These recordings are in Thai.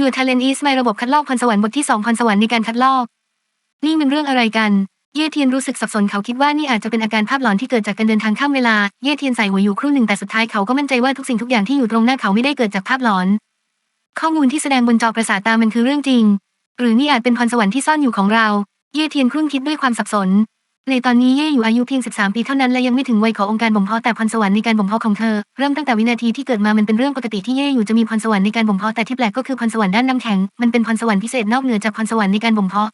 Your Talent is My ระบบคัดลอกพรสวรรค์บทที่สองพรสวรรค์ในการคัดลอก นี่มันเรื่องอะไรกัน เย่เทียนรู้สึกสับสนเขาคิดว่านี่อาจจะเป็นอาการภาพหลอนที่เกิดจากการเดินทางข้ามเวลา เย่เทียนใส่หัวอยู่ครู่หนึ่งแต่สุดท้ายเขาก็มั่นใจว่าทุกสิ่งทุกอย่างที่อยู่ตรงหน้าเขาไม่ได้เกิดจากภาพหลอน ข้อมูลที่แสดงบนจอประสาทตามันคือเรื่องจริง หรือนี่อาจเป็นพรสวรรค์ที่ซ่อนอยู่ของเรา เย่เทียนครุ่นคิดด้วยความสับสน ในตอนนี้เย่อยู่อายุเพียง 13 ปีเท่านั้นและยังไม่ถึงวัยขององค์การบ่มเพาะแต่พรสวรรค์ในการบ่มเพาะของเธอ เริ่มตั้งแต่วินาทีที่เกิดมามันเป็นเรื่องปกติที่เย่อยู่จะมีพรสวรรค์ในการบ่มเพาะแต่ที่แปลกก็คือพรสวรรค์ด้านน้ำแข็งมันเป็นพรสวรรค์พิเศษนอกเหนือจากพรสวรรค์ในการบ่มเพาะ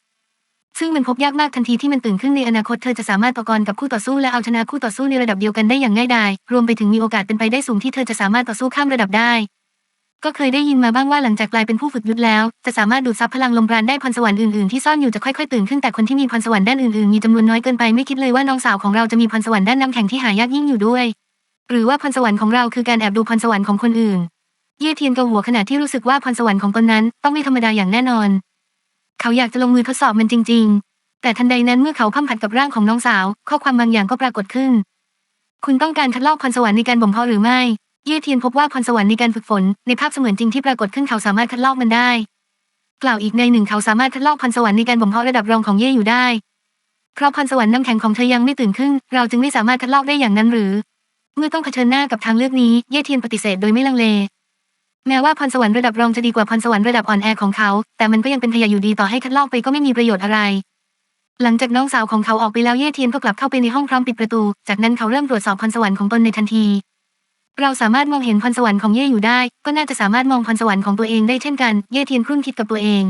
ซึ่งมันพบยากมากทันทีที่มันตื่นขึ้นในอนาคตเธอจะสามารถต่อกรกับคู่ต่อสู้และเอาชนะคู่ต่อสู้ในระดับเดียวกันได้อย่างง่ายดายรวมไปถึงมีโอกาสเป็นไปได้สูงที่เธอจะสามารถต่อสู้ข้ามระดับได้ ก็เคยได้ยินมาบ้างว่าหลังจากกลายเป็นผู้ฝึกยุทธแล้ว จะสามารถดูดซับพลังลมปราณได้พรสวรรค์อื่นๆที่ซ่อนอยู่จะค่อยๆตื่นขึ้นแต่คนที่มีพรสวรรค์ด้านอื่นๆมีจำนวนน้อยเกินไปไม่คิดเลยว่าน้องสาวของเราจะมีพรสวรรค์ด้านน้ำแข็งที่หายากยิ่งอยู่ด้วย หรือว่าพรสวรรค์ของเราคือการแอบดูพรสวรรค์ของคนอื่น เย่เทียนกระหัวขณะที่รู้สึกว่าพรสวรรค์ของตนนั้น ต้องไม่ธรรมดาอย่างแน่นอน เขาอยากจะลงมือทดสอบมันจริง ๆ แต่ทันใดนั้นเมื่อเขาพัมผัดกับร่างของน้องสาว ข้อความบางอย่างก็ปรากฏขึ้น คุณต้องการคัดลอกพรสวรรค์ในการบ่มเพาะหรือไม่ ย่เทียนพบว่าพรสวรรค์ในการฝึกฝน ในภาพเสมือนจริงที่ปรากฏขึ้นเขาสามารถคัดลอกมันได้ กล่าวอีกในหนึ่งเขาสามารถคัดลอกพรสวรรค์ในการบ่มเพาะระดับรองของเย่อยู่ได้ เพราะพรสวรรค์น้ำแข็งของเธอยังไม่ตื่นขึ้น เราจึงไม่สามารถคัดลอกได้อย่างนั้นหรือ เมื่อต้องเผชิญหน้ากับทางเลือกนี้ เย่เทียนปฏิเสธโดยไม่ลังเล แม้ว่าพรสวรรค์ระดับรองจะดีกว่าพรสวรรค์ระดับอ่อนแอของเขา แต่มันก็ยังเป็นขยะอยู่ดีต่อให้คัดลอกไปก็ไม่มีประโยชน์อะไรหลังจากน้องสาวของเขาออกไปแล้วเย่เทียนก็กลับเข้าไปในห้องพร้อมปิดประตู จากนั้นเขาเริ่มตรวจสอบพรสวรรค์ของตนในทันที เราสามารถมองเห็นพรสวรรค์ของเย่อยู่ได้ ก็น่าจะสามารถมองพรสวรรค์ของตัวเองได้เช่นกัน เย่เทียนครุ่นคิดกับตัวเอง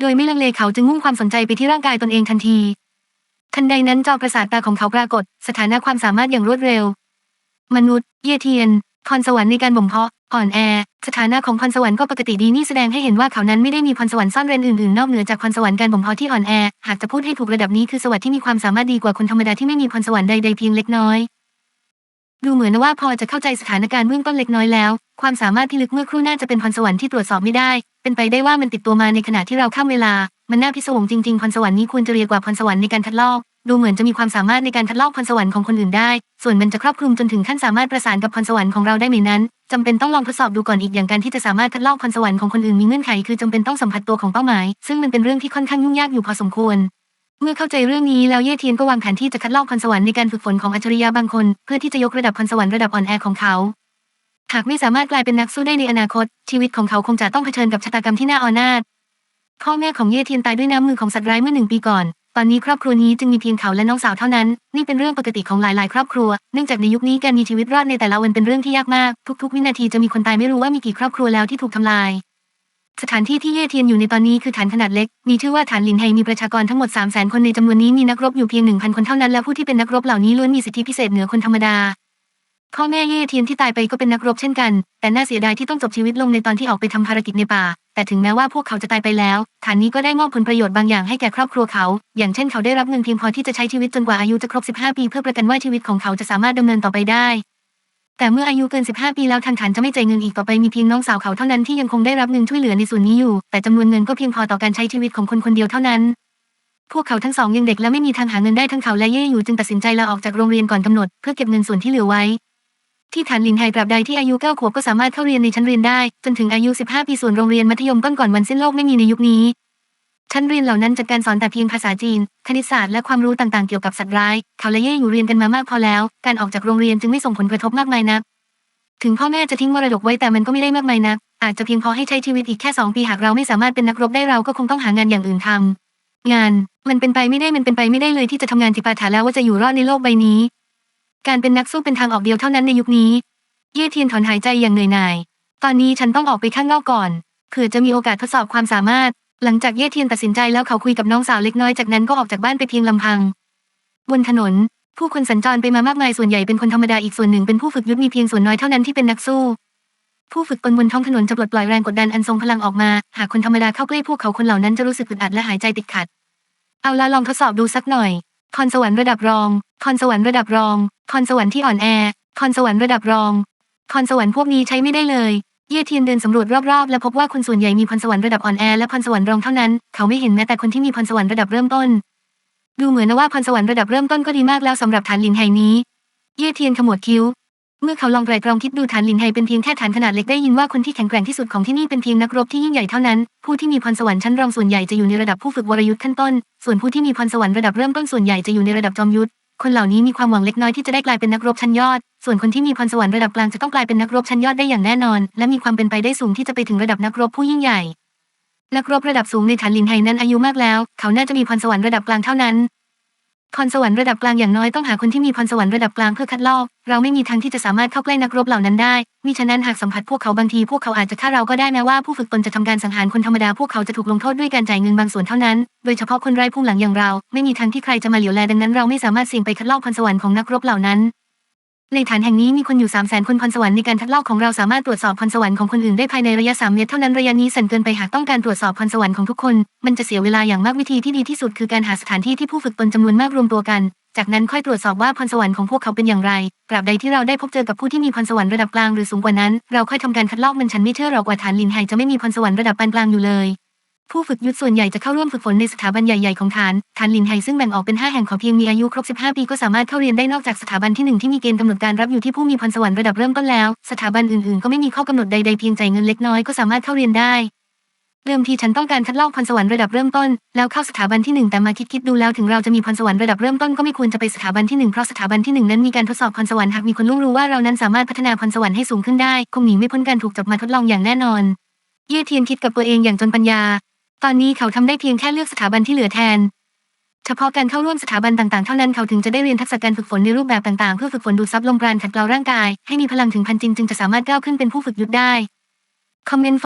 โดยไม่ลังเลเขาจึงมุ่งความสนใจไปที่ร่างกายตนเองทันที ทันใดนั้นจอประสาทตาของเขาปรากฏ สถานะความสามารถอย่างรวดเร็ว มนุษย์ เย่เทียนพรสวรรค์ในการบ่มเพาะ อ่อนแอ สถานะของพรสวรรค์ก็ปกติดีนี่แสดงให้เห็นว่าเขานั้นไม่ได้มีพรสวรรค์ซ่อนเร้นอื่นๆนอกเหนือจากพรสวรรค์การบ่มเพาะที่อ่อนแอ หากจะพูดให้ถูกระดับนี้คือสวัสดิ์ที่มีความสามารถดีกว่าคนธรรมดาที่ไม่มีพรสวรรค์ใดๆเพียงเล็กน้อย ดูเหมือนว่าพอจะเข้าใจสถานการณ์เบื้องต้นเล็กน้อยแล้ว ความสามารถที่ลึกเมื่อครู่น่าจะเป็นพรสวรรค์ที่ตรวจสอบไม่ได้ เป็นไปได้ว่ามันติดตัวมาในขณะที่เราข้ามเวลา มันน่าพิศวงจริงๆพรสวรรค์นี้ควรจะเรียกว่าพรสวรรค์ในการคัดลอก ดูเหมือนจะมีความสามารถในการคัดลอกพรสวรรค์ของคนอื่นได้ ส่วนมันจะครอบคลุมจนถึงขั้นสามารถประสานกับพรสวรรค์ของเราได้ไหมนั้นจำเป็นต้องลองทดสอบดูก่อนอีกอย่างการที่จะสามารถคัดลอกพรสวรรค์ของคนอื่นมีเงื่อนไขคือจำเป็นต้องสัมผัสตัวของเป้าหมาย ซึ่งมันเป็นเรื่องที่ค่อนข้างยุ่งยากอยู่พอสมควร เมื่อเข้าใจเรื่องนี้แล้วเย่เทียนก็วางแผนที่จะคัดลอกพรสวรรค์ในการฝึกฝนของอัจฉริยะบางคน เพื่อที่จะยกระดับพรสวรรค์ระดับอ่อนแอของเขา หากไม่สามารถกลายเป็นนักสู้ได้ในอนาคต ชีวิตของเขาคงจะต้องเผชิญกับชะตากรรมที่น่าอนาถพ่อแม่ของเย่เทียนตายด้วยน้ำมือของสัตว์ร้ายเมื่อหนึ่งปีก่อน ตอนนี้ครอบครัวนี้จึงมีเพียงเขาและน้องสาวเท่านั้น นี่เป็นเรื่องปกติของหลายๆ ครอบครัว เนื่องจากในยุคนี้การมีชีวิตรอดในแต่ละวันเป็นเรื่องที่ยากมาก ทุก ๆ วินาทีจะมีคนตายไม่รู้ว่ามีกี่ครอบครัวแล้วที่ถูกทำลาย สถานที่ที่เย่เทียนอยู่ในตอนนี้คือฐานขนาดเล็ก มีชื่อว่าฐานลินไฮมีประชากรทั้งหมด 3 0 0 0 0 0 คนในจำนวนนี้มีนักรบอยู่เพียง 1,000 คนเท่านั้นและผู้ที่เป็นนักรบเหล่านี้ล้วนมีสิทธิพิเศษเหนือคนธรรมดา พ่อแม่เย่เทียนที่ตายไปก็เป็นนักรบเช่นกัน แต่น่าเสียดายที่ต้องจบชีวิตลงในตอนที่ออกไปทำภารกิจในป่า แต่ถึงแม้ว่าพวกเขาจะตายไปแล้ว ฐานนี้ก็ได้มอบผลประโยชน์บางอย่างให้แก่ครอบครัวเขา อย่างเช่นเขาได้รับเงินเพียงพอที่จะใช้ชีวิตจนกว่าอายุจะครบ 15 ปี เพื่อประกันว่าชีวิตของเขาจะสามารถดำเนินต่อไปได้ แต่เมื่ออายุเกิน 15 ปีแล้วทางฐานจะไม่จ่ายเงินอีกต่อไปมีเพียงน้องสาวเขาเท่านั้นที่ยังคงได้รับเงินช่วยเหลือในส่วนนี้อยู่ แต่จำนวนเงินก็เพียงพอต่อการใช้ชีวิตของคนคนเดียวเท่านั้น พวกเขาทั้งสองยังเด็กและไม่มีทางหาเงินได้ทั้งเขาและเย่อยู่จึงตัดสินใจลาออกจากโรงเรียนก่อนกำหนดเพื่อเก็บเงินส่วนที่เหลือไว้ ที่ฐานลินไฮตราบใดที่อายุ9ขวบก็สามารถเข้าเรียนในชั้นเรียนได้ จนถึงอายุ 15 ปีส่วนโรงเรียนมัธยมต้นก่อนวันสิ้นโลกไม่มีในยุคนี้ ชั้นเรียนเหล่านั้นจัดการสอนแต่เพียงภาษาจีน คณิตศาสตร์และความรู้ต่างๆเกี่ยวกับสัตว์ร้าย เขาและเย่อยู่เรียนกันมามากพอแล้ว การออกจากโรงเรียนจึงไม่ส่งผลกระทบมากมายนัก ถึงพ่อแม่จะทิ้งมรดกไว้แต่มันก็ไม่ได้มากมายนัก อาจจะเพียงพอให้ใช้ชีวิตอีกแค่สองปีหากเราไม่สามารถเป็นนักรบได้เราก็คงต้องหางานอย่างอื่นทำงาน มันเป็นไปไม่ได้มันเป็นไปไม่ได้เลยที่จะทำงานจิปาถาแล้วว่าจะอยู่รอดในโลกใบนี้ การเป็นนักสู้เป็นทางออกเดียวเท่านั้นในยุคนี้ เย่เทียนถอนหายใจอย่างเหนื่อยหน่าย ตอนนี้ฉันต้องออกไปข้างนอกก่อนเผื่อจะมีโอกาสทดสอบความสามารถ หลังจากเย่เทียนตัดสินใจแล้วเขาคุยกับน้องสาวเล็กน้อยจากนั้นก็ออกจากบ้านไปเพียงลำพัง บนถนน ผู้คนสัญจรไปมามากมายส่วนใหญ่เป็นคนธรรมดาอีกส่วนหนึ่งเป็นผู้ฝึกยุทธมีเพียงส่วนน้อยเท่านั้นที่เป็นนักสู้ ผู้ฝึกตนบนท้องถนนจะปลดปล่อยแรงกดดันอันทรงพลังออกมา หากคนธรรมดาเข้าใกล้พวกเขาคนเหล่านั้นจะรู้สึกอึดอัดและหายใจติดขัด เอาละลองทดสอบดูสักหน่อยพรสวรรค์ระดับรองพรสวรรค์ระดับรองพรสวรรค์ที่อ่อนแอพรสวรรค์ระดับรองพรสวรรค์พวกนี้ใช้ไม่ได้เลย เย่เทียนเดินสำรวจรอบๆ และพบว่าคนส่วนใหญ่มีพรสวรรค์ระดับอ่อนแอและพรสวรรค์รองเท่านั้น เขาไม่เห็นแม้แต่คนที่มีพรสวรรค์ระดับเริ่มต้น ดูเหมือนนะว่าพรสวรรค์ระดับเริ่มต้นก็ดีมากแล้วสำหรับฐานหลินไห่นี้ เย่เทียนขมวดคิ้ว เมื่อเขาลองไตรตรองคิดดูฐานหลินไฮเป็นเพียงแค่ฐานขนาดเล็กได้ยินว่าคนที่แข็งแกร่งที่สุดของที่นี่เป็นเพียงนักรบที่ยิ่งใหญ่เท่านั้น ผู้ที่มีพรสวรรค์ชั้นรองส่วนใหญ่จะอยู่ในระดับผู้ฝึกวรยุทธ์ขั้นต้น ส่วนผู้ที่มีพรสวรรค์ระดับเริ่มต้นส่วนใหญ่จะอยู่ในระดับจอมยุทธ คนเหล่านี้มีความหวังเล็กน้อยที่จะได้กลายเป็นนักรบชั้นยอด ส่วนคนที่มีพรสวรรค์ระดับกลางจะต้องกลายเป็นนักรบชั้นยอดได้อย่างแน่นอน และมีความเป็นไปได้สูงที่จะไปถึงระดับนักรบผู้ยิ่งใหญ่นักรบระดับสูงในฐานลินไฮนั้นอายุมากแล้ว เขาน่าจะมีพรสวรรค์ระดับกลางเท่านั้น พรสวรรค์ระดับกลางอย่างน้อยต้องหาคนที่มีพรสวรรค์ระดับกลางเพื่อคัดลอก เราไม่มีทางที่จะสามารถเข้าใกล้นักรบเหล่านั้นได้ มิฉะนั้นหากสัมผัสพวกเขาบางทีพวกเขาอาจจะฆ่าเราก็ได้แม้ว่าผู้ฝึกตนจะทำการสังหารคนธรรมดาพวกเขาจะถูกลงโทษด้วยการจ่ายเงินบางส่วนเท่านั้น โดยเฉพาะคนไร้พุ่งหลังอย่างเรา ไม่มีทางที่ใครจะมาเหลียวแลดังนั้นเราไม่สามารถเสี่ยงไปคัดลอกพรสวรรค์ของนักรบเหล่านั้น ในฐานแห่งนี้มีคนอยู่ 3 0 0 0 0คนพรสวรรค์ในการคัดลอกของเราสามารถตรวจสอบพรสวรรค์ของคนอื่นได้ภายในระยะ 3 เมตรเท่านั้นระยะนี้สั่นเกินไปหากต้องการตรวจสอบพรสวรรค์ของทุกคน มันจะเสียเวลาอย่างมากวิธีที่ดีที่สุดคือการหาสถานที่ที่ผู้ฝึกตนจำนวนมากรวมตัวกัน จากนั้นค่อยตรวจสอบว่าพรสวรรค์ของพวกเขาเป็นอย่างไรตราบใดที่เราได้พบเจอกับผู้ที่มีพรสวรรค์ระดับกลางหรือสูงกว่านั้น เราค่อยทำการคัดลอกมันฉันไม่เชื่อหรอกว่าฐานลินไฮจะไม่มีพรสวรรค์ระดับปานกลางอยู่เลย ผู้ฝึกยุทธส่วนใหญ่จะเข้าร่วมฝึกฝนในสถาบันใหญ่ ๆ ของฐาน ฐานหลินไฮซึ่งแบ่งออกเป็น 5 แห่งขอเพียงมีอายุครบ 15 ปีก็สามารถเข้าเรียนได้นอกจากสถาบันที่ 1 ที่มีเกณฑ์กำหนดการรับอยู่ที่ผู้มีพรสวรรค์ระดับเริ่มต้นแล้ว สถาบันอื่น ๆ ก็ไม่มีข้อกำหนดใด ๆ เพียงจ่ายเงินเล็กน้อยก็สามารถเข้าเรียนได้เริ่มทีฉันต้องการคัดลอกพรสวรรค์ระดับเริ่มต้น แล้วเข้าสถาบันที่หนึ่งแต่มาคิดคิดๆดูแล้วถึงเราจะมีพรสวรรค์ระดับเริ่มต้นก็ไม่ควรจะไปสถาบันที่หนึ่งเพราะสถาบันที่หนึ่งนั้นมีการทดสอบพรสวรรค์หากมีคนล่วงรู้ว่าเรานั้นสามารถพัฒนาพรสวรรค์ให้สูงขึ้นได้คงหนีไม่พ้นการถูกจับมาทดลองอย่างแน่นอนเย่เทียนคิดกับตัวเองอย่างจนปัญญา ตอนนี้เขาทำได้เพียงแค่เลือกสถาบันที่เหลือแทน เฉพาะการเข้าร่วมสถาบันต่างๆ เท่านั้นเขาถึงจะได้เรียนทักษะการฝึกฝนในรูปแบบต่างๆ เพื่อฝึกฝนดูดซับลมปราณขัดเกลาร่างกายให้มีพลังถึงพันจริงจึงจะสามารถก้าวขึ้นเป็นผู้ฝึกยุทธได้คอมเมนต์